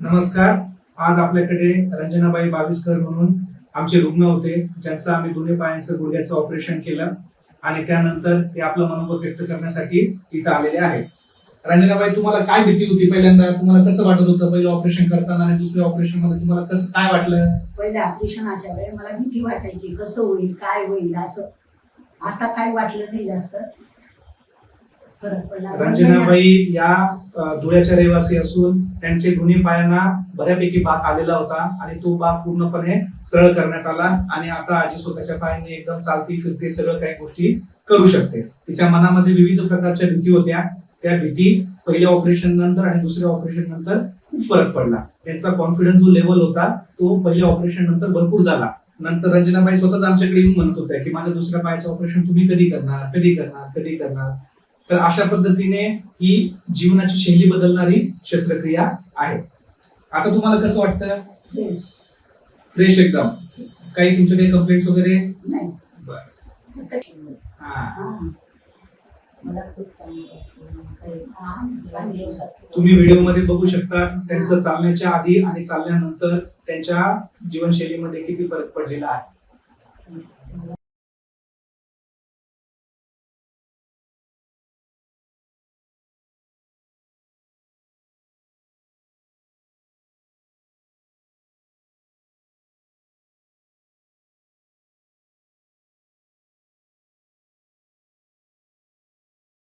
नमस्कार. आज आपल्याकडे रंजनाबाई बाविस्कर म्हणून आमचे रुग्ण होते ज्यांचं आम्ही दोन्ही पायांचं गुडघ्याचं ऑपरेशन केलं आणि त्यानंतर ते आपलं मनोबत व्यक्त करण्यासाठी इथं आलेले आहेत. रंजनाबाई तुम्हाला काय भीती होती पहिल्यांदा? तुम्हाला कसं वाटत होतं पहिलं ऑपरेशन करताना आणि दुसऱ्या ऑपरेशनमध्ये तुम्हाला कसं काय वाटलं? पहिलं ऑपरेशनाच्या वेळेस मला भीती वाटायची कसं होईल काय होईल असं. आता काय वाटलं नाही जास्त. फरक पडला. रंजनाबाई या धुळ्याच्या रहिवासी असून त्यांचे दोन्ही पायांना बऱ्यापैकी बाक आलेला होता आणि तो बाक पूर्णपणे सरळ करण्यात आला आणि आता आजी स्वतःच्या पायाने एकदम चालती फिरते सगळं काही गोष्टी करू शकते. तिच्या मनामध्ये विविध प्रकारच्या भीती होत्या. त्या भीती पहिल्या ऑपरेशन नंतर आणि दुसऱ्या ऑपरेशन नंतर खूप फरक पडला. त्यांचा कॉन्फिडन्स जो लेवल होता तो पहिल्या ऑपरेशन नंतर भरपूर झाला. नंतर रंजनाबाई स्वतःच आमच्याकडे येऊन म्हणत होत्या की माझ्या दुसऱ्या पायाचं ऑपरेशन तुम्ही कधी करणार? कधी करणार? कधी करणार? तर अशा पद्धतीने ही जीवनाची शैली बदलणारी शस्त्रक्रिया आहे. आता तुम्हाला कसं वाटतं? फ्रेश फ्रेश एकदम. काही तुमचे काही कंप्लेंट्स वगैरे? नाही. बस. तुम्ही व्हिडिओमध्ये बघू शकता त्यांचं चालण्याच्या आधी आणि चालल्यानंतर त्यांच्या जीवनशैलीमध्ये किती फरक पडलेला आहे.